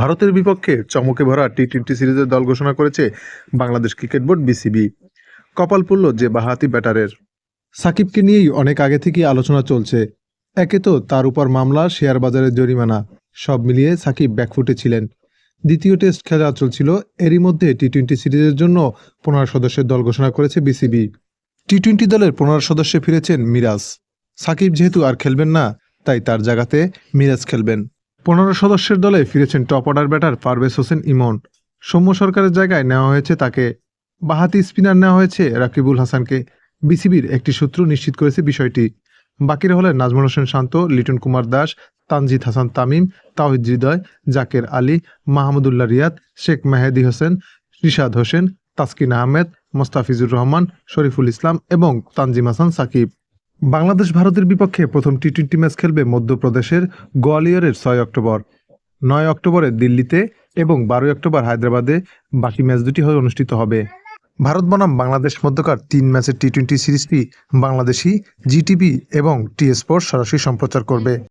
ভারতের বিপক্ষে চমকে ভরা টি টোয়েন্টি সিরিজের দল ঘোষণা করেছে বাংলাদেশ ক্রিকেট বোর্ড বিসিবি। কপাল পুল্ল যে বাহাতি ব্যাটারের। সাকিবকে নিয়েই অনেক আগে থেকেই আলোচনা চলছে। একে তো তার উপর মামলা শেয়ার বাজারের জরিমানা, সব মিলিয়ে সাকিব ব্যাকফুটে ছিলেন। দ্বিতীয় টেস্ট খেলা চলছিল, এরই মধ্যে টি টোয়েন্টি সিরিজের জন্য পনেরো সদস্যের দল ঘোষণা করেছে বিসিবি। টি টোয়েন্টি দলের পনেরো সদস্যে ফিরেছেন মিরাজ। সাকিব যেহেতু আর খেলবেন না, তাই তার জায়গাতে মিরাজ খেলবেন। পনেরো সদস্যের দলে ফিরেছেন top order batter Parvez Hossain Emon. Soumya সরকারের জায়গায় নেওয়া হয়েছে তাকে। বাহাতি স্পিনার নেওয়া হয়েছে রাকিবুল হাসানকে। বিসিবির একটি সূত্র নিশ্চিত করেছে বিষয়টি। বাকিরা হলেন নাজমুল হোসেন শান্ত, লিটন কুমার দাস, তানজিদ হাসান তামিম, তাওহিদ হৃদয়, জাকের আলী, মাহমুদুল্লাহ রিয়াদ, শেখ মেহেদি হোসেন, রিশাদ হোসেন, তাসকিন আহমেদ, মোস্তাফিজুর রহমান, শরীফুল ইসলাম এবং তানজিম হাসান সাকিব। বাংলাদেশ ভারতের বিপক্ষে প্রথম টি টোয়েন্টি ম্যাচ খেলবে মধ্যপ্রদেশের গোয়ালিয়রের ছয় অক্টোবর। নয় অক্টোবরে দিল্লিতে এবং বারোই অক্টোবর হায়দ্রাবাদে বাকি ম্যাচ দুটি হয়ে অনুষ্ঠিত হবে। ভারত বনাম বাংলাদেশ মধ্যকার তিন ম্যাচের টি টোয়েন্টি সিরিজটি বাংলাদেশি, জিটিভি এবং টি স্পোর্টস সরাসরি সম্প্রচার করবে।